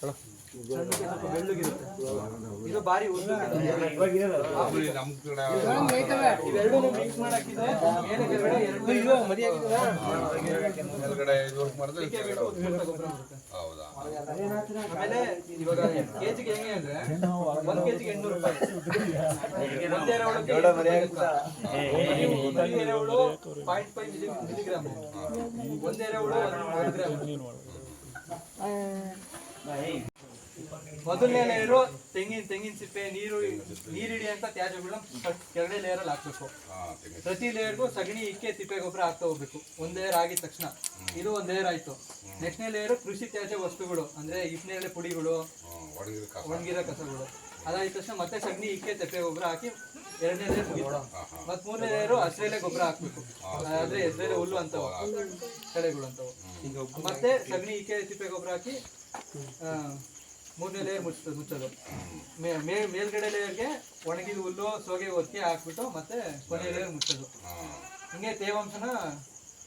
ಸಣ್ಣಗೆ ಸ್ವಲ್ಪ ಬೆಳ್ಳಗಿರುತ್ತೆ ಇದು ಎರಡು ಮೇಲ್ಗಡೆ ಹೌದಾ ಆಮೇಲೆ ಇವಾಗ ಕೆಜಿಗೆ ಹೆಂಗೆ ಅಂದ್ರೆ ಒಂದ್ ಕೆಜಿಗೆ ಎಂಟ್ನೂರು ರೂಪಾಯಿ. ಒಂದ್ ಎರೆಹುಳಕ್ಕೆ ಒಂದ್ ಎರೆಹುಳು ಪಾಯಿಂಟ್ ಫೈವ್ ಮಿಲಿಗ್ರಾಮ್ ಒಂದ್ ಎರೆಹುಳು ಒಂದು ಗ್ರಾಮ್. ಮೊದಲನೇ ಲೇಯರು ತೆಂಗಿನ ತೆಂಗಿನ ಸಿಪ್ಪೆ, ನೀರು ನೀರಿಡಿ ಅಂತ ತ್ಯಾಜ್ಯಗಳನ್ನ ಫಸ್ಟ್ ಕೆಳಗಡೆ ಲೇಯರಲ್ಲಿ ಹಾಕ್ಬೇಕು. ಪ್ರತಿ ಲೇಯರ್ಗೂ ಸಗಣಿ, ಇಕ್ಕೆ, ತಿಪ್ಪೆ ಗೊಬ್ಬರ ಹಾಕ್ತಾ ಹೋಗ್ಬೇಕು. ಒಂದ್ ಲೇಯರ್ ಆಗಿದ ತಕ್ಷಣ. ಇದು ಒಂದ್ ಲೇಯರ್ ಆಯ್ತು. ನೆಕ್ಸ್ಟ್ನೇ ಲೇಯರ್ ಕೃಷಿ ತ್ಯಾಜ್ಯ ವಸ್ತುಗಳು, ಅಂದ್ರೆ ಇಪ್ಪನೇಳೆ ಪುಡಿಗಳು, ಒಣಗಿರೋ ಕಸಗಳು. ಅದಾದ ತಕ್ಷಣ ಮತ್ತೆ ಸಗಣಿ, ಇಕ್ಕೆ, ತಿಪ್ಪೆ ಗೊಬ್ಬರ ಹಾಕಿ ಎರಡನೇ ಲೇಯರ್ ಮುಗಿತು. ಮತ್ ಮೂರನೇ ಲೇಯರು ಹಸಿರೆಲೆ ಗೊಬ್ಬರ ಹಾಕ್ಬೇಕು. ಆದ್ರೆ ಹೆಸರೆಲೆ ಹುಲ್ಲು ಅಂತವು, ಕಳೆಗಳು ಅಂತವು. ಮತ್ತೆ ಸಗಣಿ, ಇಕ್ಕೆ, ತಿಪ್ಪೆ ಗೊಬ್ಬರ ಹಾಕಿ ಮೂರನೇ ಲೇಯರ್ ಮುಚ್ಚ ಮುಚ್ಚೋದು. ಮೇ- ಮೇ- ಮೇಲ್ಗಡೆ ಲೇಯರ್ಗೆ ಒಣಗಿದ ಹುಲ್ಲು ಸೋಗೆ ಒತ್ತಿ ಹಾಕ್ಬಿಟ್ಟು ಮತ್ತೆ ಕೊನೆ ಲೇಯರ್ ಮುಚ್ಚೋದು. ಹಿಂಗೆ ತೇವಾಂಶನ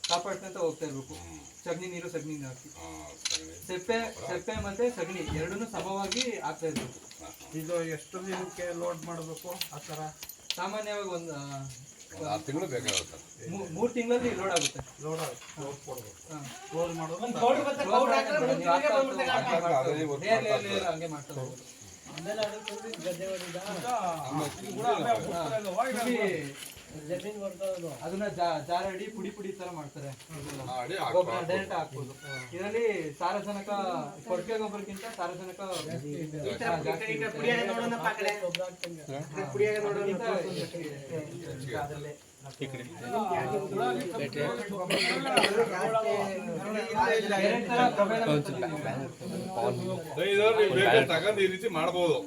ಕಾಪಾಡ್ಕೊಂತ ಹೋಗ್ತಾ ಇರ್ಬೇಕು. ಸಗಣಿ ನೀರು ಸಗಣಿ ನೀರು ಹಾಕಿ. ಸೆಪ್ಪೆ ಸೆಪ್ಪೆ ಮತ್ತೆ ಸಗಣಿ ಎರಡನ್ನೂ ಸಮವಾಗಿ ಹಾಕ್ತಾ ಇರ್ಬೇಕು. ಇದು ಎಷ್ಟು ದಿನಕ್ಕೆ ಲೋಡ್ ಮಾಡಬೇಕು ಆ ಥರ? ಸಾಮಾನ್ಯವಾಗಿ ಒಂದು ಆರು ತಿಂಗಳು ಬೇಕಾಗುತ್ತೆ. ಮೂರು ತಿಂಗಳಲ್ಲಿ ಲೋಡ್ ಆಗುತ್ತೆ. ಲೋಡ್ ಲೋಡ್ ಕೊಡ್ಬೇಕು ಹಾ. ಲೋಡ್ ಮಾಡೋದು ಮಾಡ್ತಾ ಅದೇ ಹೋಗ್ಬೋದು. work layer, ಮಾಡ್ತಾ layer, layer ಹಂಗೆ ಮಾಡ್ತಾ ಹೋಗ್ಬೋದು. ಇಲ್ಲಿ ಅದನ್ನ ಜಾರಡಿ ಪುಡಿ ಪುಡಿ ತರ ಮಾಡ್ತಾರೆ. ಡೈರೆಕ್ಟ್ ಹಾಕ್ಬೋದು. ಇದರಲ್ಲಿ ಸಾರಜನಕ ಕೊಡ್ಕೆ ಗೊಬ್ಬರಕ್ಕಿಂತ ಸಾರಜನಕ ಮಾಡಬಹುದು ತಗೊಂಡು ಈ ರೀತಿ ಮಾಡ್ಬೋದು.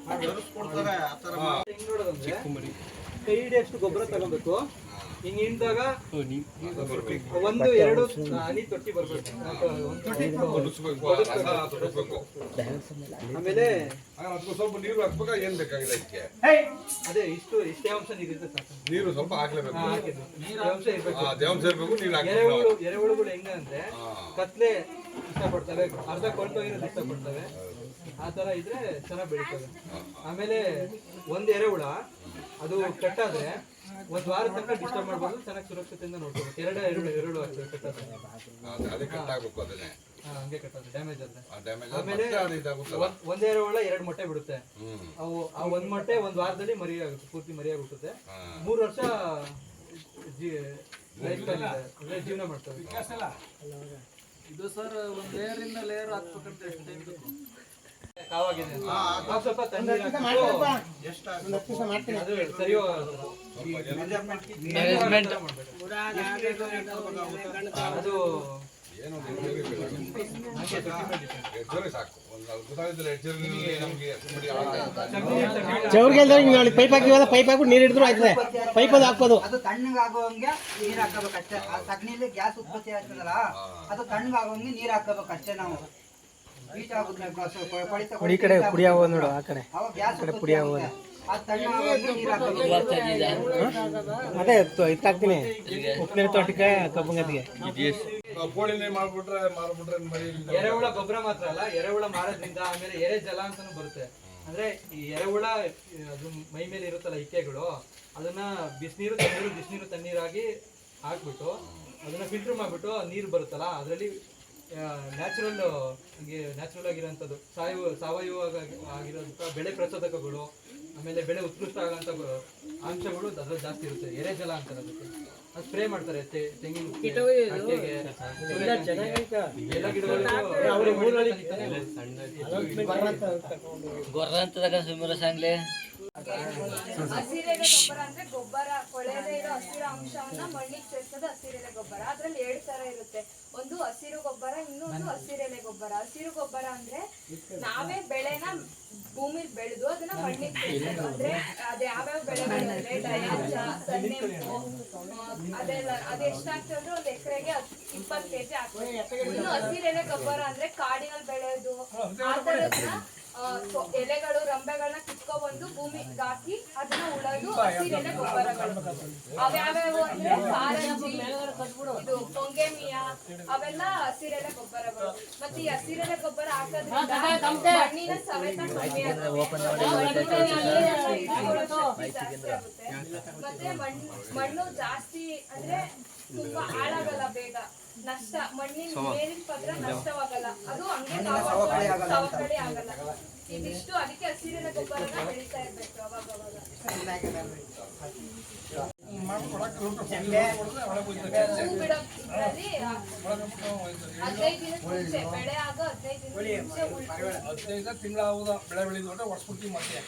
ಕೈ ಹಿಡಿಯಷ್ಟು ಗೊಬ್ಬರ ತಗೋಬೇಕು. ಹಿಂಗ್ ಹಿಂದಾಗ ಒಂದು ಎರಡು ಹನಿ ತೊಟ್ಟಿ ಬರ್ಬೇಕು. ಆಮೇಲೆ ಸ್ವಲ್ಪ ನೀರು ಹಾಕ್ಬೇಕಾ ಏನ್ ಬೇಕಾಗಿಲ್ಲ ಇದಕ್ಕೆ ಅದೇ ಇಷ್ಟು ಇಷ್ಟೇ ಅಂಶ ನೀರಿದೆ ನೀರು ಸ್ವಲ್ಪ ಹಾಕ್ಲೇಬೇಕು. ಅಂಶ ಇರ್ಬೇಕು. ನೀರು ಹಾಕ್ಬೇಕು. ಎರೆಹುಳು ಎರೆಹುಳುಗಳು ಹೆಂಗ ಅಂದ್ರೆ ಕತ್ಲೆ ಇಷ್ಟಪಡ್ತವೆ ಅರ್ಧ ಕೊಳ್ತೋಗಿರೋದು ಇಷ್ಟಪಡ್ತವೆ. ಆ ತರ ಇದ್ರೆ ಚೆನ್ನಾಗಿ ಬೆಳಿತವೆ. ಆಮೇಲೆ ಒಂದ್ ಎರೆಹುಳ ಅದು ಕಟ್ಟಾದ್ರೆ ಒಂದ್ ವಾರ ತನಕ ಡಿಸ್ಟರ್ಬ್ ಮಾಡ್ಬೋದು ಚೆನ್ನಾಗಿ ಸುರಕ್ಷತೆಯಿಂದ ನೋಡ್ಕೋಬೇಕು ಎರಡು ಎರಡು ಎರಡು ಆಗ್ತದೆ ಕಟ್ಟಾದ್ರೆ. ಅದೇ ಕಟ್ಟಾಗಬೇಕು ಕಟ್ ಆಗ್ಬೇಕು ಅದನ್ನೇ. ಹಾ, ಹಂಗೆ ಕಟ್ಟೋದು ಡ್ಯಾಮೇಜ್ ಆದ್ರೆ. ಆ ಡ್ಯಾಮೇಜ್ ಆಮೇಲೆ ಒಂದೇ ಒಳ ಎರಡು ಮೊಟ್ಟೆ ಬಿಡುತ್ತೆ. ಅವು ಆ ಒಂದ್ ಮೊಟ್ಟೆ ಒಂದ್ ವಾರದಲ್ಲಿ ಮರಿ ಆಗುತ್ತೆ ಪೂರ್ತಿ ಮರಿ ಆಗ್ಬಿಡುತ್ತೆ. ಮೂರು ವರ್ಷ ಜೀವನ? ಮಾಡ್ತವೆ ಇದು ಸರ್ ಒಂದ್ ಲೇಯರ್ ಇಂದ ಲೇಯರ್ ಹಾಕ್ಬೇಕಂತ ಎಷ್ಟು ಟೈಮ್ ಬೇಕು ಕಾವಾಗಿದೆ ಸ್ವಲ್ಪ ಅದು ಚೌರ್ಗೆಲ್ದಾಗ ನಾಳೆ ಪೈಪ್ ಹಾಕಿವಲ್ಲ ಪೈಪ್ ಹಾಕಿ ನೀರು ಹಿಡಿದ್ರು ಆಯ್ತದೆ. ಪೈಪ್ ಅದು ಹಾಕೋದು ಅದು ತಣ್ಣಗಾಗುವಂಗೆ ನೀರ್ ಹಾಕಬೇಕಷ್ಟೇ ಆ ಸಗಣಿಲಿ ಗ್ಯಾಸ್ ಉತ್ಪತ್ತಿ ಆಗ್ತದಲ್ಲ ಅದು ತಣ್ಣಗಾಗುವಂಗೆ ನೀರ್ ಹಾಕಬೇಕಷ್ಟೇ ನಾವು. ಈ ಕಡೆ ಪುಡಿ ಆಗೋದು ನೋಡು ಆ ಕಡೆ. ಕಡೆ ಆಗುತ್ತೆ ಅದು ಇತ್ತಾಕ್ತೀನಿ ಉಪ್ಪಿನ ತೋಟಕ್ಕೆ ಕಬ್ಬಂಗದಿಗೆ ಕೋಳಿನೇ ಮಾಡ್ಬಿಟ್ರೆ ಮಾರ್ಬಿಟ್ರೆ ಮರಿ ಎರೆಹುಳ ಗೊಬ್ಬರ ಮಾತ್ರ ಅಲ್ಲ ಎರೆಹುಳ ಮಾರೋದ್ರಿಂದ ಆಮೇಲೆ ಎರೆ ಜಲ ಅಂತಾನು ಬರುತ್ತೆ. ಅಂದ್ರೆ ಈ ಎರೆಹುಳ ಅದು ಮೈ ಮೇಲೆ ಇರುತ್ತಲ್ಲ ಇಕ್ಕೆಗಳು ಅದನ್ನ ಬಿಸಿನೀರು ತಣ್ಣೀರು ಬಿಸಿನೀರು ತಣ್ಣೀರಾಗಿ ಹಾಕ್ಬಿಟ್ಟು ಅದನ್ನ ಫಿಲ್ಟರ್ ಮಾಡ್ಬಿಟ್ಟು ನೀರು ಬರುತ್ತಲ್ಲ ಅದರಲ್ಲಿ ನ್ಯಾಚುರಲ್ ನ್ಯಾಚುರಲ್ ಆಗಿರೋಂಥದ್ದು ಸಾವಯವ ಸಾವಯವ ಆಗಿರೋಂಥ ಬೆಳೆ ಪ್ರಚೋದಕಗಳು ಆಮೇಲೆ ಬೆಳೆ ಉತ್ಕೃಷ್ಟ ಆಗೋಂಥ ಅಂಶಗಳು ಅದ್ರಲ್ಲಿ ಜಾಸ್ತಿ ಇರುತ್ತೆ ಎರೆ ಜಲ ಅಂತಾರೆ ಅದಕ್ಕೆ ಅದು ಸ್ಪ್ರೇ ಮಾಡ್ತಾರೆ ತೆಂಗಿನ ಎಲ್ಲ ಸಾಂಗ್ಲೆ ಹಸಿರೆಲೆ ಗೊಬ್ಬರ ಅಂದ್ರೆ ಗೊಬ್ಬರ ಕೊಳೆದೇ ಇರೋ ಹಸಿರು ಅಂಶವನ್ನ ಮಣ್ಣಿಗೆ ಸೇರಿಸೋದು ಹಸಿರೆಲೆ ಗೊಬ್ಬರ. ಅದ್ರಲ್ಲಿ ಎರಡ್ ತರ ಇರುತ್ತೆ. ಒಂದು ಹಸಿರು ಗೊಬ್ಬರ ಇನ್ನೊಂದು ಹಸಿರೆಲೆ ಗೊಬ್ಬರ. ಹಸಿರು ಗೊಬ್ಬರ ಅಂದ್ರೆ ನಾವೇ ಬೆಳೆನ ಭೂಮಿ ಬೆಳೆದು ಅದನ್ನ ಮಣ್ಣಿಗೆ ಸೇರಿಸೋದು. ಅಂದ್ರೆ ಅದೇ ಯಾವ್ಯಾವ ಬೆಳೆಗಳಂದ್ರೆ ಡಯಾಚ ಸನ್ನೆಂಪು ಅದೆಲ್ಲ ಅದು ಎಷ್ಟಾಗ್ತದೆ ಅಂದ್ರೆ ಒಂದ್ ಎಕರೆಗೆ ಇಪ್ಪತ್ತು ಕೆಜಿ ಆಗ್ತದೆ. ಇನ್ನು ಹಸಿರೆಲೆ ಗೊಬ್ಬರ ಅಂದ್ರೆ ಕಾಡಿನಲ್ಲಿ ಬೆಳೆಯೋದು ಆ ತರದ್ನ ಆ, ಸೊ- ಎಲೆಗಳು ರಂಬೆಗಳನ್ನ ಕಿತ್ಕೊ ಭೂಮಿ ಭೂಮಿಗೆ ಹಾಕಿ ಅದನ್ನ ಉಳದು ಹಸಿರೆಲೆ ಗೊಬ್ಬರಗಳು. ಅವ್ಯಾವ್ಯಾವ ಅಂದ್ರೆ ಕಾರಂಜಿ ಇದು ಪೊಂಗೆಮಿಯ ಅವೆಲ್ಲ ಹಸಿರೆಲೆ ಗೊಬ್ಬರಗಳು. ಮತ್ತೆ ಈ ಹಸಿರೆಲೆ ಗೊಬ್ಬರ ಹಾಕೋದ್ರಿಂದ ಮಣ್ಣಿನ ಸವೆತ ಕಮ್ಮಿ ಆಗುತ್ತೆ. ಜಾಸ್ತಿ ಆಗುತ್ತೆ. ಮತ್ತೆ ಮಣ್ಣು ಮಣ್ಣು ಜಾಸ್ತಿ ಅಂದ್ರೆ ತುಂಬಾ ಹಾಳಾಗಲ್ಲ ಬೇಗ. ನಷ್ಟ ಮಣ್ಣಿನ ಮೇಲಿನ ಪದ್ರ ನಷ್ಟವಾಗಲ್ಲ. ಅದು ಹಂಗೆ ಸವಕಳಿ ಆಗಲ್ಲ ಇದಿಷ್ಟು ಅದಕ್ಕೆ ಹಸಿರಿನ ಗೊಬ್ಬರನ ಬೆಳೀತಾ ಇರ್ಬೇಕು ಅವಾಗ ಅವಾಗ ಹೂ ಬಿಡೋ ಇದ್ರಲ್ಲಿ ಹದಿನೈದು ದಿನದ ಮುಂಚೆ ಬೆಳೆ ಆಗೋ ಹದಿನೈದು ದಿನದ ಮುಂಚೆ ಉಳ್- ಹದಿನೈದು ತಿಂಗಳ ಆಗುದ ಬೆಳೆ ಬೆಳೆದು ಮತ್ತೆ